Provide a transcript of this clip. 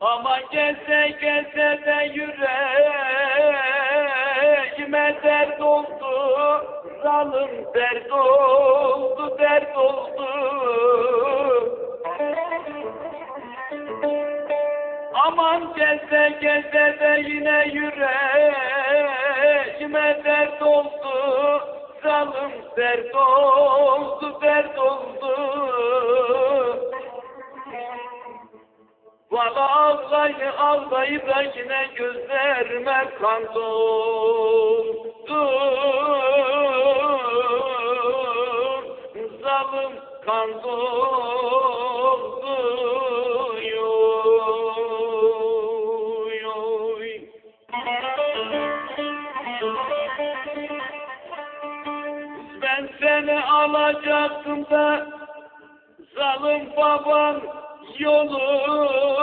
Ama geze geze de yüreğime dert oldu. Zalim dert oldu, dert oldu. Aman geze geze de yine yüreğime dert oldu. Zalim dert oldu, dert oldu Valla ağlayı ağlayı da yine gözlerime kan doldu Zalim kan doldu yoy, yoy. Ben seni alacaktım da zalim baban yolunu